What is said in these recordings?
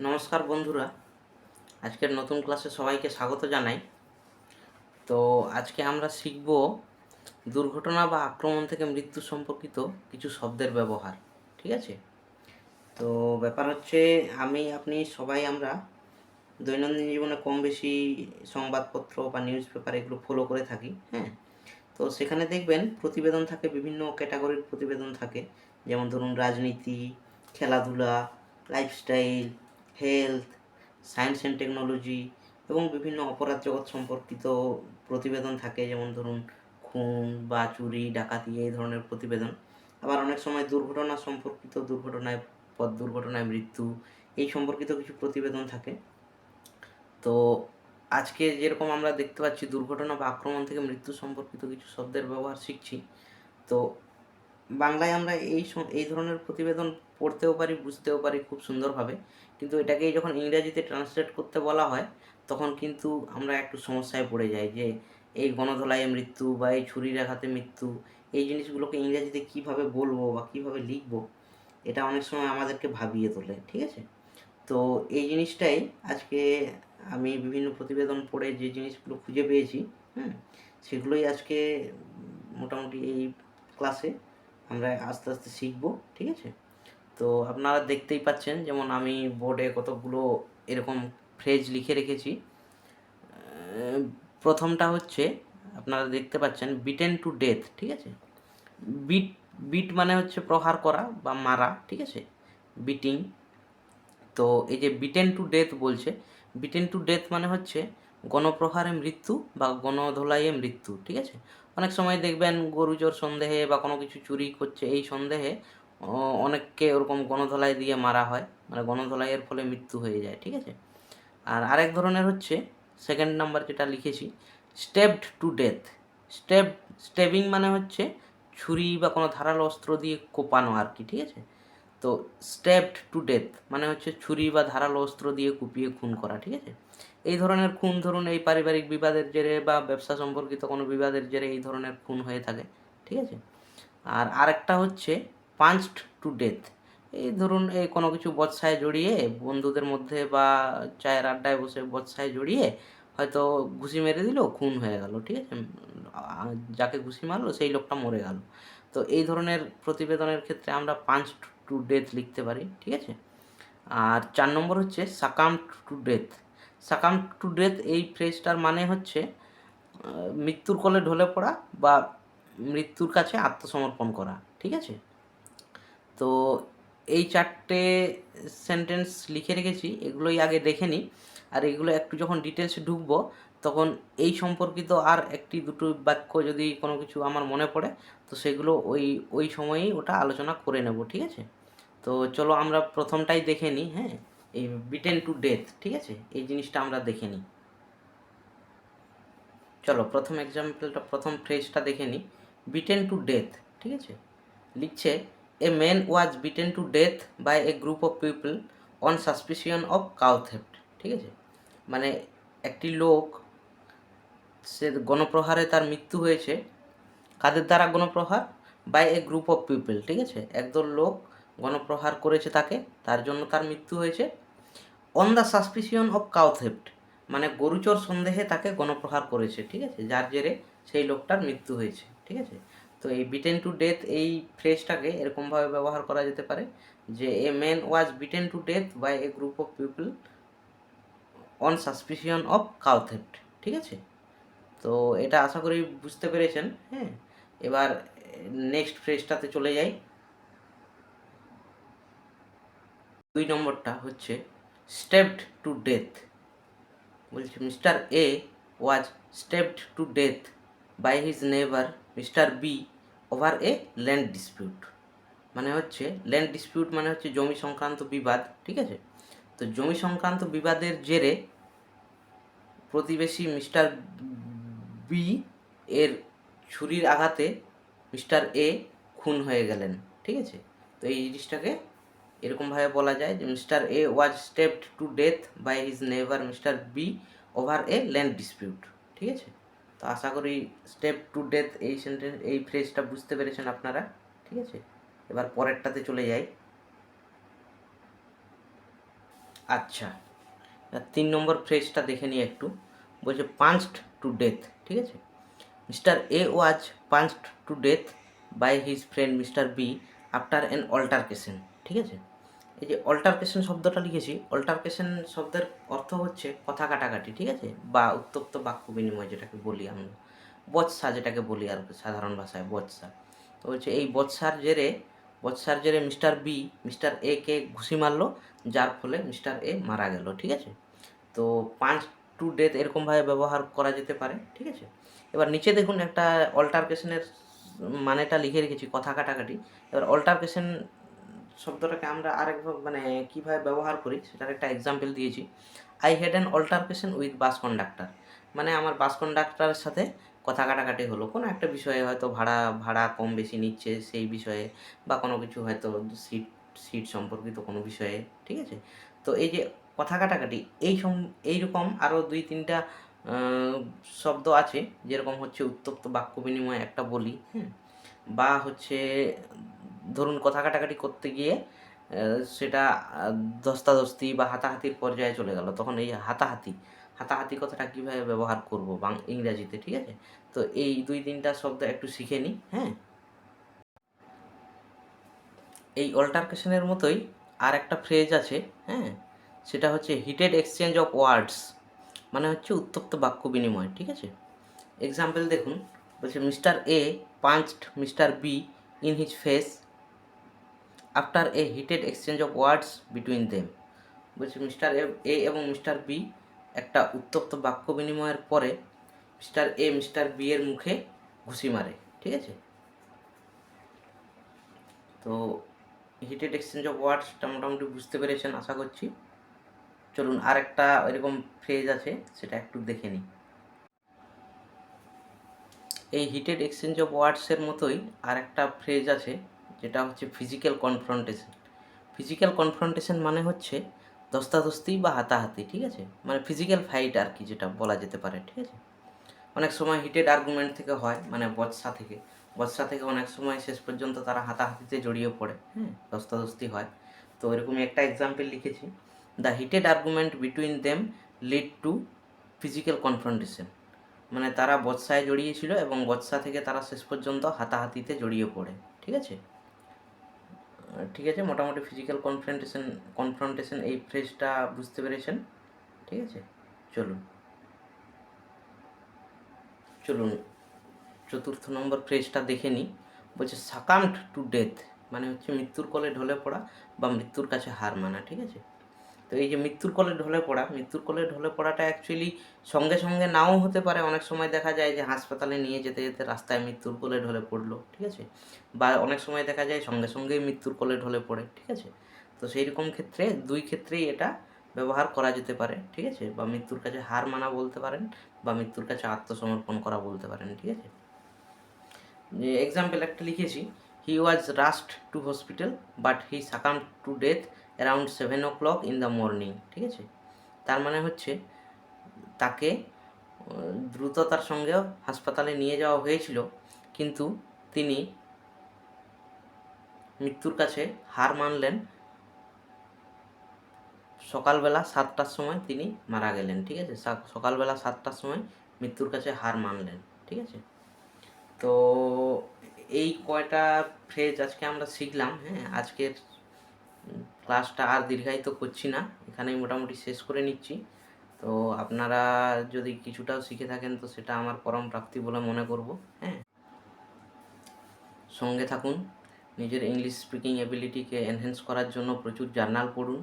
নমস্কার বন্ধুরা। আজকের নতুন ক্লাসে সবাইকে স্বাগত জানাই। তো আজকে আমরা শিখব দুর্ঘটনা বা আক্রমণ থেকে মৃত্যু সম্পর্কিত কিছু শব্দের ব্যবহার, ঠিক আছে? তো ব্যাপার হচ্ছে, আমি, আপনি, সবাই আমরা দৈনন্দিন জীবনে কম বেশি সংবাদপত্র বা নিউজ পেপার এগুলো ফলো করে থাকি হ্যাঁ? তো সেখানে দেখবেন প্রতিবেদন থাকে, বিভিন্ন ক্যাটাগরির প্রতিবেদন থাকে। যেমন ধরুন রাজনীতি, খেলাধুলা lifestyle health science and technology এবং বিভিন্ন অপরাধ জগৎ সম্পর্কিত প্রতিবেদন থাকে, যেমন ধরুন খুন, বা চুরি, ডাকাতি এই ধরনের প্রতিবেদন। আবার অনেক সময় দুর্ঘটনা সম্পর্কিত দুর্ঘটনায়, পথ দুর্ঘটনায় মৃত্যু এই সম্পর্কিত কিছু প্রতিবেদন থাকে। তো আজকে যেরকম আমরা দেখতে পাচ্ছি, দুর্ঘটনা বা আক্রমণ থেকে মৃত্যু সম্পর্কিত কিছু শব্দের ব্যবহার শিখছি। তো বাংলায় আমরা এই এই ধরনের প্রতিবেদন পড়তেও পারি, বুঝতেও পারি খুব সুন্দরভাবে। কিন্তু এটাকেই যখন ইংরেজিতে ট্রান্সলেট করতে বলা হয়, তখন কিন্তু আমরা একটু সমস্যায় পড়ে যাই যে, এই গণধোলায় মৃত্যু বা এই ছুরির আঘাতে মৃত্যু, এই জিনিসগুলোকে ইংরেজিতে কীভাবে বলব বা কীভাবে লিখব, এটা অনেক সময় আমাদেরকে ভাবিয়ে তোলে, ঠিক আছে? তো এই জিনিসটাই আজকে আমি বিভিন্ন প্রতিবেদন পড়ে যে জিনিসগুলো খুঁজে পেয়েছি, হুম, সেগুলোই আজকে মোটামুটি এই ক্লাসে আমরা আস্তে আস্তে শিখব, ঠিক আছে? তো আপনারা দেখতেই পাচ্ছেন, যেমন আমি বোর্ডে কতগুলো এরকম ফ্রেজ লিখে রেখেছি। প্রথমটা হচ্ছে, আপনারা দেখতে পাচ্ছেন বিটেন টু ডেথ ঠিক আছে? বিট বিট মানে হচ্ছে প্রহার করা বা মারা, ঠিক আছে? বিটিং তো এই যে বিটেন টু ডেথ বলছে বিটেন টু ডেথ মানে হচ্ছে গণপ্রহারে মৃত্যু বা গণধোলাইয়ে মৃত্যু, ঠিক আছে? অনেক সময় দেখবেন গরুচোর সন্দেহে বা কোনো কিছু চুরি করছে, এই সন্দেহে অনেককে ওরকম গণধোলাই দিয়ে মারা হয়। মানে গণধোলাইয়ের ফলে মৃত্যু হয়ে যায়, ঠিক আছে? আর আরেক ধরনের হচ্ছে সেকেন্ড নাম্বার যেটা লিখেছি stepped to death step stabbing মানে হচ্ছে ছুরি বা কোনো ধারালো অস্ত্র দিয়ে কোপানো আর কি, ঠিক আছে? তো স্টেপড টু ডেথ মানে হচ্ছে ছুরি বা ধারালো অস্ত্র দিয়ে কুপিয়ে খুন করা, ঠিক আছে? এই ধরনের খুন ধরুন, এই পারিবারিক বিবাদের জেরে বা ব্যবসা সম্পর্কিত কোনো বিবাদের জেরে এই ধরনের খুন হয়ে থাকে, ঠিক আছে? আর আরেকটা হচ্ছে পাঞ্চড টু ডেথ এই ধরুন, এই কোনো কিছু বৎসায় জড়িয়ে, বন্ধুদের মধ্যে বা চায়ের আড্ডায় বসে বৎসায় জড়িয়ে, হয়তো ঘুষি মেরে দিল, খুন হয়ে গেল, ঠিক আছে? যাকে ঘুষি মারলো, সেই লোকটা মরে গেল। তো এই ধরনের প্রতিবেদনের ক্ষেত্রে আমরা পাঁচ টু ডেথ লিখতে পারি, ঠিক আছে? আর চার নম্বর হচ্ছে succumb to death succumb to death এই ফ্রেজটার মানে হচ্ছে মৃত্যুর কলে ঢলে পড়া বা মৃত্যুর কাছে আত্মসমর্পণ করা, ঠিক আছে? তো এই চারটে সেন্টেন্স লিখে রেখেছি, এগুলোই আগে দেখে নিই। আর এগুলো একটু যখন ডিটেলসে ঢুকবো, তখন এই সম্পর্কিত আর একটি দুটো বাক্য যদি কোনো কিছু আমার মনে পড়ে, তো সেগুলো ওই ওই সময়েই ওটা আলোচনা করে নেব, ঠিক আছে? তো চলো আমরা প্রথমটাই দেখে নিই হ্যাঁ? এই বিটেন টু ডেথ ঠিক আছে? এই জিনিসটা আমরা দেখে নিই। চলো প্রথম এক্সাম্পলটা প্রথম ফ্রেজটা দেখে নিই। বিটেন টু ডেথ ঠিক আছে? লিখছে a man was beaten to death by a group of people on suspicion of cow theft ঠিক আছে? মানে একটি লোক, সে গণপ্রহারে তার মৃত্যু হয়েছে, কাদের দ্বারা গণপ্রহার? By a group of people ঠিক আছে? একদল লোক গণপ্রহার করেছে তাকে, তার জন্য তার মৃত্যু হয়েছে। On the suspicion of cow theft মানে গরুচোর সন্দেহে তাকে গণপ্রহার করেছে, ঠিক আছে? যার জেরে সেই লোকটার মৃত্যু হয়েছে, ঠিক আছে? তো এই বিটেন টু ডেথ এই ফ্রেজটাকে এরকমভাবে ব্যবহার করা যেতে পারে যে a man was beaten to death by a group of people on suspicion of cow theft ঠিক আছে? তো এটা আশা করি বুঝতে পেরেছেন হ্যাঁ? এবার নেক্সট ফ্রেজটাতে চলে যাই। দুই নম্বরটা হচ্ছে স্টেপড টু ডেথ বলছি mister A was stepped to death by his neighbour mister B over a land dispute মানে হচ্ছে ল্যান্ড ডিসপিউট মানে হচ্ছে জমি সংক্রান্ত বিবাদ, ঠিক আছে? তো জমি সংক্রান্ত বিবাদের জেরে প্রতিবেশী মিস্টার বি এর ছুরির আঘাতে মিস্টার এ খুন হয়ে গেলেন, ঠিক আছে? তো এই জিনিসটাকে এরকমভাবে বলা যায় যে mister A was stepped to death by his neighbour mister B over a land dispute ঠিক আছে? তো আশা করি স্টেপ টু ডেথ এই সেন্টেন্স এই ফ্রেজটা বুঝতে পেরেছেন আপনারা, ঠিক আছে? এবার পরেরটাতে চলে যাই। আচ্ছা তিন নম্বর ফ্রেজটা দেখে নিই একটু। বলছে পাঞ্চড টু ডেথ ঠিক আছে? Mister A was punched to death by his friend mister B after an altercation, ঠিক আছে? এই যে অল্টারকেশন শব্দটা লিখেছি অল্টারকেশন শব্দের অর্থ হচ্ছে কথা কাটাকাটি, ঠিক আছে? বা উত্তপ্ত বাক্য বিনিময় যেটাকে বলি আমরা। বৎসা যেটাকে বলি আর সাধারণ ভাষায়, বৎসা। তো হচ্ছে এই বৎসার জেরে বৎসার জেরে মিস্টার বি মিস্টার এ কে ঘুষি মারলো, যার ফলে মিস্টার এ মারা গেল, ঠিক আছে? তো পাঁচ টু ডেথ এরকমভাবে ব্যবহার করা যেতে পারে, ঠিক আছে? এবার নিচে দেখুন একটা অল্টারকেশনের মানেটা লিখে রেখেছি, কথা কাটাকাটি। এবার অল্টারকেশন শব্দটাকে আমরা আরেকভাবে মানে কীভাবে ব্যবহার করি, সেটার একটা এক্সাম্পল দিয়েছি। I had an altercation with bus conductor মানে আমার বাস কন্ডাক্টরের সাথে কথা কাটাকাটি হলো। কোনো একটা বিষয়ে হয়তো ভাড়া ভাড়া কম বেশি নিচ্ছে সেই বিষয়ে, বা কোনো কিছু হয়তো সিট সিট সম্পর্কিত কোনো বিষয়ে, ঠিক আছে? তো এই যে কথা কাটাকাটি, এই সম, এইরকম আরও দুই, তিনটা শব্দ আছে। যেরকম হচ্ছে উত্তপ্ত বাক্য বিনিময় একটা বলি হ্যাঁ বা হচ্ছে ধরুন কথা কাটাকাটি করতে গিয়ে সেটা ধস্তাধস্তি বা হাতাহাতির পর্যায়ে চলে গেল। তখন এই হাতাহাতি হাতাহাতি কথাটা কীভাবে ব্যবহার করব বাং ইংরাজিতে, ঠিক আছে? তো এই দুই তিনটা শব্দ একটু শিখে নিই হ্যাঁ? এই অল্টারকেশনের মতোই আর একটা ফ্রেজ আছে হ্যাঁ? সেটা হচ্ছে হিটেড এক্সচেঞ্জ অফ ওয়ার্ডস মানে হচ্ছে উত্তপ্ত বাক্য বিনিময়, ঠিক আছে? এক্সাম্পল দেখুন, বলছে mister A punched mister B in his face after a heated exchange of words between them বলছে মিস্টার এ এবং মিস্টার বি একটা উত্তপ্ত বাক্য বিনিময়ের পরে মিস্টার এ মিস্টার বি এর মুখে ঘুষি মারে, ঠিক আছে? তো হিটেড এক্সচেঞ্জ অফ ওয়ার্ডসটা মোটামুটি বুঝতে পেরেছেন, আশা করছি। চলুন আর একটা এরকম ফ্রেজ আছে, সেটা একটু দেখে নিই। এই হিটেড এক্সচেঞ্জ অফ ওয়ার্ডসের মতোই আর একটা ফ্রেজ আছে যেটা হচ্ছে ফিজিক্যাল কনফ্রন্টেশন ফিজিক্যাল কনফ্রন্টেশন মানে হচ্ছে ধস্তাধস্তি বা হাতাহাতি, ঠিক আছে? মানে ফিজিক্যাল ফাইট আর কি যেটা বলা যেতে পারে, ঠিক আছে? অনেক সময় হিটেড আর্গুমেন্ট থেকে হয় মানে বৎসা থেকে। বৎসা থেকে অনেক সময় শেষ পর্যন্ত তারা হাতাহাতিতে জড়িয়ে পড়ে হ্যাঁ? ধস্তাধস্তি হয়। তো এরকমই একটা এক্সাম্পল লিখেছি। The heated argument between them lead to physical confrontation মানে তারা বৎসায় জড়িয়েছিল এবং বৎসা থেকে তারা শেষ পর্যন্ত হাতাহাতিতে জড়িয়ে পড়ে, ঠিক আছে? ঠিক আছে, মোটামুটি ফিজিক্যাল কনফ্রন্টেশন কনফ্রন্টেশন এই ফ্রেজটা বুঝতে পেরেছেন? ঠিক আছে? চলুন। চলুন, চতুর্থ নম্বর ফ্রেজটা দেখে নিই। বলছে সাকামড টু ডেথ মানে হচ্ছে মৃত্যুর কোলে ঢলে পড়া বা মৃত্যুর কাছে হার মানা, ঠিক আছে? তো এই যে মৃত্যুর কলে ঢলে পড়া, মৃত্যুর কলে ঢলে পড়াটা অ্যাকচুয়ালি সঙ্গে সঙ্গে নাও হতে পারে। অনেক সময় দেখা যায় যে হাসপাতালে নিয়ে যেতে যেতে রাস্তায় মৃত্যুর কোলে ঢলে পড়ল, ঠিক আছে? বা অনেক সময় দেখা যায় সঙ্গে সঙ্গেই মৃত্যুর কোলে ঢলে পড়ে, ঠিক আছে? তো সেই রকম ক্ষেত্রে, দুই ক্ষেত্রেই এটা ব্যবহার করা যেতে পারে, ঠিক আছে? বা মৃত্যুর কাছে হার মানা বলতে পারেন, বা মৃত্যুর কাছে আত্মসমর্পণ করা বলতে পারেন, ঠিক আছে? এক্সাম্পল একটা লিখেছি। He was rushed to hospital but he succumb to death around seven o'clock in the morning ঠিক আছে? তার মানে হচ্ছে তাকে দ্রুততার সঙ্গেও হাসপাতালে নিয়ে যাওয়া হয়েছিল, কিন্তু তিনি মৃত্যুর কাছে হার মানলেন। সকালবেলা সাতটার সময় তিনি মারা গেলেন, ঠিক আছে? সকালবেলা সাতটার সময় মৃত্যুর কাছে হার মানলেন, ঠিক আছে? তো এই কয়টা ফ্রেজ আজকে আমরা শিখলাম হ্যাঁ? আজকের ক্লাসটা আর দীর্ঘায়িত করছি না। এখানেই মোটামুটি শেষ করে নিচ্ছি। তো আপনারা যদি কিছুটাও শিখে থাকেন, তো সেটা আমার পরম প্রাপ্তি বলে মনে করব হ্যাঁ? সঙ্গে থাকুন। নিজের ইংলিশ স্পিকিং এবিলিটিকে এনহ্যান্স করার জন্য প্রচুর জার্নাল পড়ুন,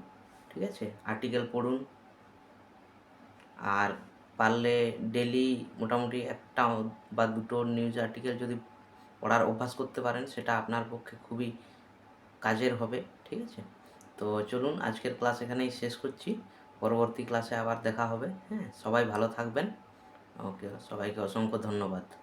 ঠিক আছে? আর্টিকেল পড়ুন। আর পারলে ডেলি মোটামুটি একটা বা দুটো নিউজ আর্টিকেল যদি পড়ার অভ্যাস করতে পারেন, সেটা আপনার পক্ষে খুবই কাজের হবে, ঠিক আছে? তো চলুন আজকের ক্লাস এখানেই শেষ করছি। পরবর্তী ক্লাসে আবার দেখা হবে হ্যাঁ? সবাই ভালো থাকবেন। ওকে, সবাইকে অসংখ্য ধন্যবাদ।